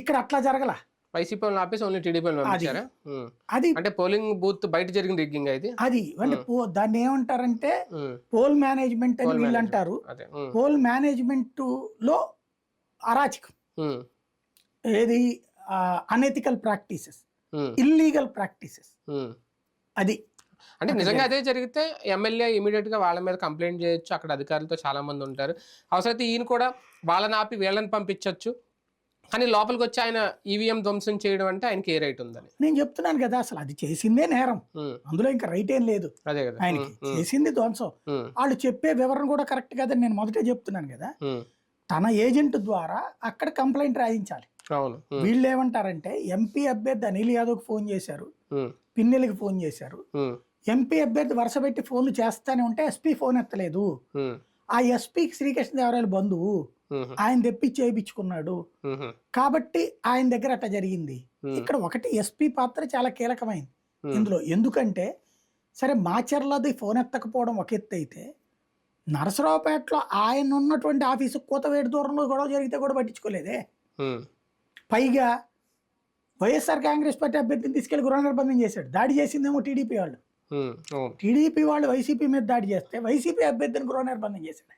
ఇక్కడ అట్లా జరగల. వైసీపీ వాళ్ళని ఆపేసి ఓన్లీ టీడీపీ. అది. అంటే పోలింగ్ బూత్ బయట జరిగిన రిగ్గింగ్ ఇది? అది. అంటే దాన్ని ఏమంటారంటే. పోల్ మేనేజ్మెంట్ అని వీళ్ళు. అంటారు. అదే. పోల్ మేనేజ్మెంట్లో అరాచకం. ఏది? Unethical practices. Illegal practices. అది. అంటే నిజంగా అదే జరిగితే ఎమ్మెల్యే ఇమీడియట్గా వాళ్ళ మీద కంప్లైంట్ చేయొచ్చు అక్కడ అధికారులతో చాలా మంది ఉంటారు. అవసరమైతే ఈయన కూడా వాళ్ళని ఆపి వీళ్ళని పంపించవచ్చు కానీ లోపలికి వచ్చి ఆయన ఈవీఎం ధ్వంసం చేయడం అంటే ఆయనకి ఏ రైట్ ఉందని నేను చెప్తున్నాను కదా అసలు అది చేసిందే నేరం. అందులో ఇంకా రైట్ ఏం లేదు అదే కదా ఆయనకి. చేసింది ధ్వంసం. వాళ్ళు చెప్పే వివరణ కూడా కరెక్ట్ కాదని నేను మొదటే చెప్తున్నాను కదా. తన ఏజెంట్ ద్వారా అక్కడ కంప్లైంట్ రాయించాలి అవును. వీళ్ళు ఏమంటారంటే ఎంపీ అభ్యర్థి అనిల్ యాదవ్కి ఫోన్ చేశారు. పిన్నెలకి ఫోన్ చేశారు. ఎంపీ అభ్యర్థి వరుస పెట్టి ఫోన్లు చేస్తానే ఉంటే ఎస్పీ ఫోన్ ఎత్తలేదు. ఆ ఎస్పీకి శ్రీకృష్ణదేవరాయల బంధువు. ఆయన తెప్పించి చేయించుకున్నాడు. కాబట్టి ఆయన దగ్గర అట్ట జరిగింది. ఇక్కడ ఒకటి ఎస్పీ పాత్ర చాలా కీలకమైంది. ఇందులో ఎందుకంటే సరే మాచర్లది ఫోన్ ఎత్తకపోవడం ఒక ఎత్తు అయితే నరసరావుపేటలో ఆయన ఉన్నటువంటి ఆఫీసు కోతవేడు దూరంలో గొడవ జరిగితే కూడా పట్టించుకోలేదే. పైగా వైఎస్ఆర్ కాంగ్రెస్ పార్టీ అభ్యర్థిని తీసుకెళ్ళి గృహ నిర్బంధం చేశాడు దాడి చేసిందేమో టీడీపీ వాళ్ళు టీడీపీ వాళ్ళు వైసీపీ మీద దాడి చేస్తే వైసీపీ అభ్యర్థిని గృహ నిర్బంధం చేశాడు